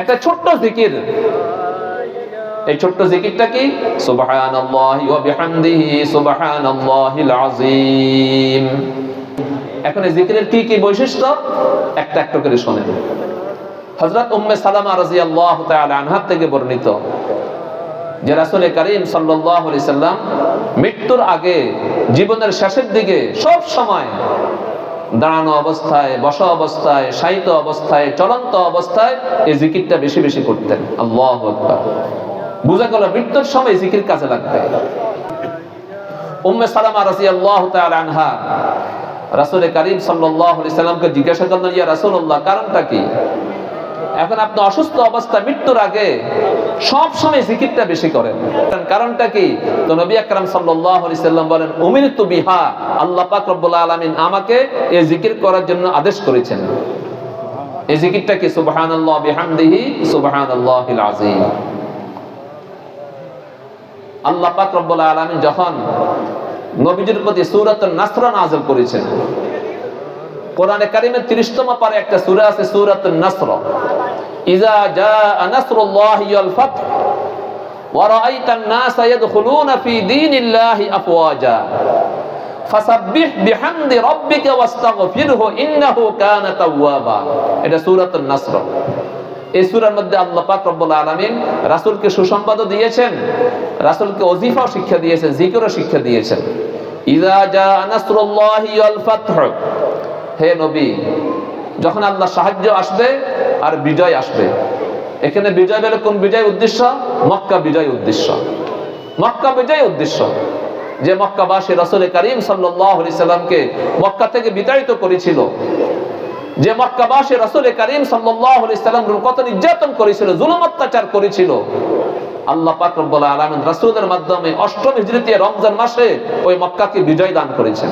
একটা ছোট্ট জিকির। এই ছোট্ট জিকিরটা কি? সুবহানাল্লাহি ওয়া বিহামদিহি সুবহানাল্লাহিল আযীম। এখন এই জিকিরের কি কি বৈশিষ্ট্য? একটা একটা করে শোনেন। হযরত উম্মে সালামা রাদিয়াল্লাহু তাআলা আনহা থেকে বর্ণিত যে রাসূল করিম সাল্লাল্লাহু আলাইহি সাল্লাম মৃত্যুর আগে জীবনের শেষের দিকে সব সময় দাঁড়ানো অবস্থায়, বসা অবস্থায়, শায়িত অবস্থায়, চলন্ত অবস্থায় এই জিকিরটা বেশি বেশি করতেন। আল্লাহু আকবার। বুঝা গেল, মৃত্যুর সময় জিকির কাজে লাগবে। উম্মে সালামা তাআলা আনহা করিম সাল্লাল্লাহু আলাইহি সাল্লামকে জিজ্ঞাসা করলেন, ইয়া রাসূলুল্লাহ, কারণটা কি? এখন আপনি অসুস্থ অবস্থা মৃত্যুর আগে সব সময় জিকিরটা বেশি করেন কারণটা কি? তো নবী আকরাম সাল্লাম বলেন উমিরতু বিহা, আল্লাহ পাক রব্বুল আলামিন আমাকে এই জিকির করার জন্য আদেশ করেছেন। এই জিকিরটা কি? আল্লাহ পাক যখন নবীজির প্রতি করেছেন, কোরআনে কারিমের 30তম পারে একটা সূরা আছে সূরাতুন নাসর। ইজা জাআ নাসরুল্লাহি ওয়াল ফাth ওয়া রাআইতান নাসা ইয়াদখুলুনা ফি দীনিল্লাহি আফওয়াজা বিহামদি রাব্বিকা ওয়াস্তাগফিরহু ইন্নাহু কানা তাওয়াবা। এটা সূরাতুন নাসর। এই সূরার মধ্যে আল্লাহ পাক রব্বুল আলামিন রাসূলকে সুসংবাদও দিয়েছেন, রাসূলকে ওজিফাও শিক্ষা দিয়েছেন, জিকিরও শিক্ষা দিয়েছেন। ইজা জাআ নাসরুল্লাহি ওয়াল ফাth হে নবী, যখন আল্লাহ সাহায্য আসবে আর বিজয় আসবে। এখানে বিজয় বলে কোন বিজয় উদ্দেশ্য? মক্কা বিজয় উদ্দেশ্য। মক্কা বিজয় উদ্দেশ্য। যে মক্কাবাসী রসুল করিম সাল্লামকে মক্কা থেকে বিতাড়িত করেছিল। যে মক্কাবাসী রসুল করিম সাল্লাম কত নির্যাতন করেছিল, জুলুম অত্যাচার করেছিল। আল্লাহ পাক রব্বুল আলামিন রাসূলের মাধ্যমে অষ্টম হিজরিতে রমজান মাসে ওই মক্কাকে বিজয় দান করেছেন।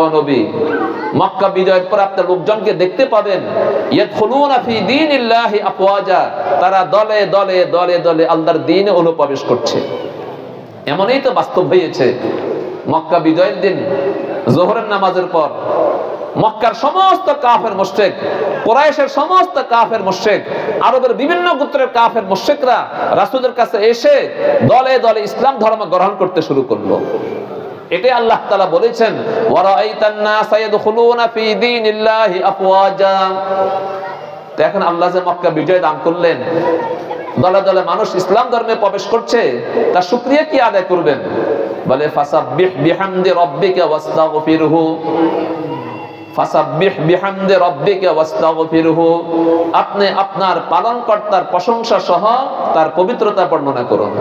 ও নবী, মক্কা বিজয়ের পর আপনার লোকজনকে দেখতে পাবেন তারা দলে দলে দলে দলে আল্লাহর দিন অনুপ্রবেশ করছে। এমনই তো বাস্তব হয়েছে। মক্কা বিজয়ের দিন, জোহরের নামাজের পর মক্কার সমস্ত কাফের মুশরিক, কোরাইশের সমস্ত কাফের মুশরিক, আরবের বিভিন্ন গোত্রের কাফের মুশরিকরা রাসূলের কাছে এসে দলে দলে ইসলাম ধর্ম গ্রহণ করতে শুরু করল। এটাই আল্লাহ তাআলা বলেছেন ওয়ারাআইতান নাসা ইয়াদখুলুনা ফি দীনিল্লাহি আফওয়াজা। তো এখন আল্লাহ যে মক্কা বিজয় দান করলেন, দলে দলে মানুষ ইসলাম ধর্মে প্রবেশ করছে, তার শুকরিয়া কি আদায় করবেন? বলে, ফাসাব্বিহ বিহামদি রাব্বিকা ওয়াস্তাগফিরহু ফাসাব্বিহ বিহামদি রাব্বিকা ওয়াস্তাগফিরহু আপনি আপনার পালনকর্তার প্রশংসা সহ তার পবিত্রতা বর্ণনা করুন।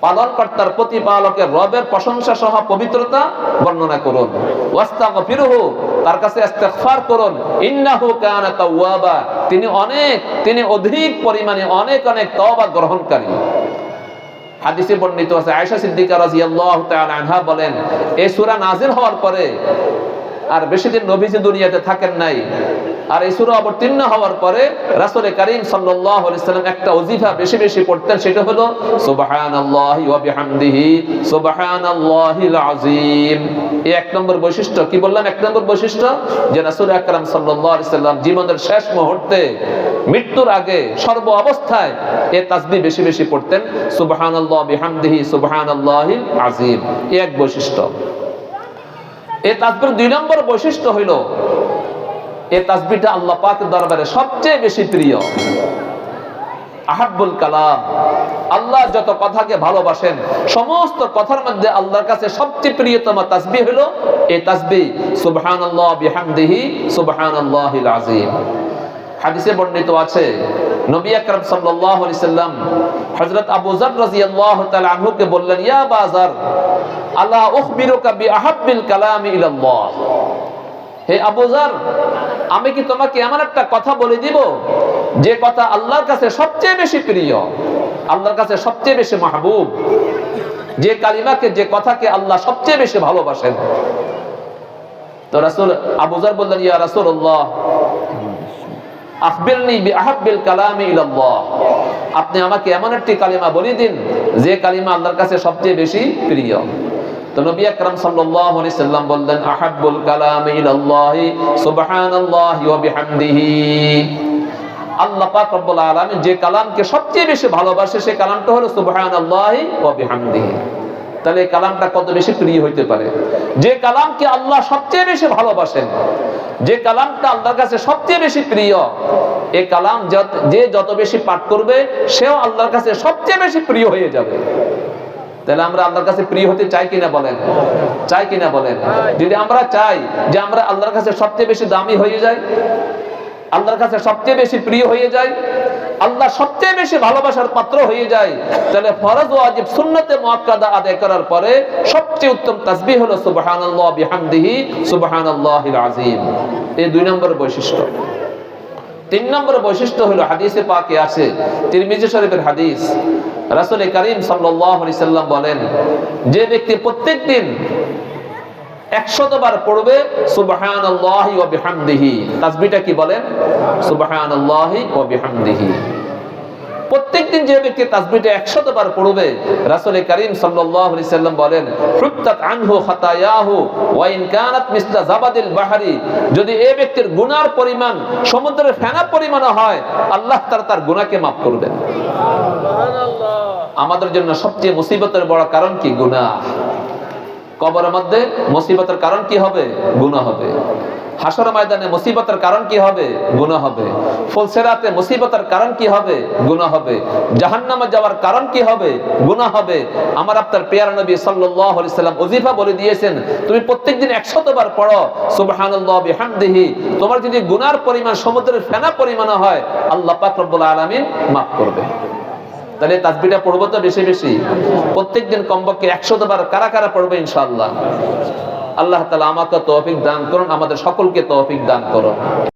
পালনকর্তার প্রতিপালকের রবের প্রশংসা সহ পবিত্রতা বর্ণনা করুন। তার কাছে করুন। ইন্নাহু কানা তাওয়াবা, তিনি অনেক, তিনি অধিক পরিমাণে অনেক অনেক তওবা গ্রহণকারী। হাদিসে বর্ণিত আছে, আয়েশা সিদ্দিকা রাদিয়াল্লাহু তাআলা আনহা বলেন এই সূরা নাজিল হওয়ার পরে আর বেশি দিন নবীজি দুনিয়াতে থাকেন নাই। আর এই সূরা অবতীর্ণ হওয়ার পরে রাসূল করিম সাল্লাম একটা ওজিফা বেশি বেশি পড়তেন, সেটা হলো আযীম। এই এক নম্বর বৈশিষ্ট্য, কি বললাম? এক নম্বর বৈশিষ্ট্য, যে রাসূল আকরাম সাল্লাম জীবনের শেষ মুহূর্তে, মৃত্যুর আগে সর্ব অবস্থায় এই তাসবিহ বেশি বেশি পড়তেন, সুবহানাল্লাহ বিহামদিহি সুবহানাল্লাহিল আযীম। এই এক বৈশিষ্ট্য। এই তাসবির দুই নম্বর বৈশিষ্ট্য হইল এই তাসবিটা আল্লাহ পাকের দরবারে সবচেয়ে বেশি প্রিয়। আহাব্বুল কালাম। আল্লাহ যত কথাকে ভালোবাসেন, সমস্ত কথার মধ্যে আল্লাহর কাছে সবচেয়ে প্রিয়তম তাসবিহ হলো এই তাসবিহ, সুবহানাল্লাহ বিহামদিহি, সুবহানাল্লাহিল আযীম। হাদিসে বর্ণিত আছে নবী আকরাম সাল্লাল্লাহু আলাইহি সাল্লাম হযরত আবু যর রাদিয়াল্লাহু তাআলা আনহুকে বললেন, ইয়া বাজার আলা উখবিরুকা বিআহাব্বিল ইলাল্লাহ? হে আবু যর, আমি কি তোমাকে এমন একটা কথা বলে দিব, যে কথা আল্লাহর কাছে সবচেয়ে বেশি প্রিয়, আল্লাহর কাছে সবচেয়ে বেশি মাহবুব, যে কালিমাকে, যে কথাকে আল্লাহ সবচেয়ে বেশি ভালোবাসেন? তো রাসূল আবু যর বললেন, ইয়া রাসূলুল্লাহ আখবিরনি বিআহাব্বিল কালামি ইলাল্লাহ আপনি আমাকে এমন একটি কালিমা বলে দিন, যে কালিমা আল্লাহর কাছে সবচেয়ে বেশি প্রিয়। ভালোবাসে সেই কালামটা তাহলে কালামটা কত বেশি প্রিয় হইতে পারে? যে কালামকে আল্লাহ সবচেয়ে বেশি ভালোবাসেন যে কালামটা আল্লাহর কাছে সবচেয়ে বেশি প্রিয় এই কালাম যে যত বেশি পাঠ করবে, সেও আল্লাহর কাছে সবচেয়ে বেশি প্রিয় হয়ে যাবে। তাহলে আমরা আল্লাহর কাছে প্রিয় হতে চাই কিনা বলেন? চাই কিনা বলেন? যদি আমরা চাই যে আমরা আল্লাহর কাছে সবচেয়ে বেশি দামি হয়ে যাই, আল্লাহর কাছে সবচেয়ে বেশি প্রিয় হয়ে যায় আল্লাহ সবচেয়ে বেশি ভালোবাসার পাত্র হয়ে যায়। তাহলে ফরজ ও আজিব সুন্নতে মুআক্কাদা আদায় করার পরে সবচেয়ে উত্তম তাসবিহ হলো সুবহানাল্লাহ বিহামদিহি, সুবহানাল্লাহিল আযীম। এই দুই নম্বর বৈশিষ্ট্য। তিন নম্বর বৈশিষ্ট্য হলো হাদিসে পাকে আছে, তিরমিজি শরীফের হাদিস। রাসূল করিম সাল্লাম বলেন, যে ব্যক্তি প্রত্যেকদিন বার পড়বে সুবহানাল্লাহি ওয়া বিহামদিহি। তাসবিহটা কি বলেন? সুবহানাল্লাহি ওয়া বিহামদিহি। প্রত্যেকদিন যে ব্যক্তি তাসবিহটা একশত বার পড়বে রাসূল করিম সাল্লাল্লাহু আলাইহি সাল্লাম বলেন হুত্তাত আনহু খাতায়াহু ওয়া ইন কানাত মিসলা জাবাদিল বাহরি। যদি এই ব্যক্তির গুনার পরিমাণ সমুদ্রের ফেনা পরিমাণ হয় আল্লাহ তার তার গুনাহকে মাফ করবেন। আমাদের জন্য সবচেয়ে মুসিবতের বড় কারণ কি? গুনাহ। কবরের মধ্যে মুসিবতের কারণ কি হবে? গুনাহ হবে। হাসর ময়দানে মুসিবতের কারণ কি হবে? গুনাহ হবে। ফুলসেরাতে মুসিবতের কারণ কি হবে? গুনাহ হবে। জাহান্নামে যাওয়ার কারণ কি হবে? গুনাহ হবে। আমার আপনার পেয়ার নবী সাল্লাল্লাহু সাল্লাম ওজিফা বলে দিয়েছেন, তুমি প্রত্যেকদিন 100 বার পড়ো, সুবহানাল্লাহ বিহামদিহি। তোমার যদি গুনার পরিমাণ সমুদ্রের ফেনা পরিমাণ হয়, আল্লাহ পাক রব্বুল আলামিন maaf করবে। তাহলে তাজবিটা পড়ব তো বেশি বেশি। প্রত্যেকদিন কমপক্ষে একশো বার কারা কারা পড়বে ইনশাল্লাহ আল্লাহ তালা আমাকে তৌফিক দান করুন, আমাদের সকলকে তৌফিক দান করুন।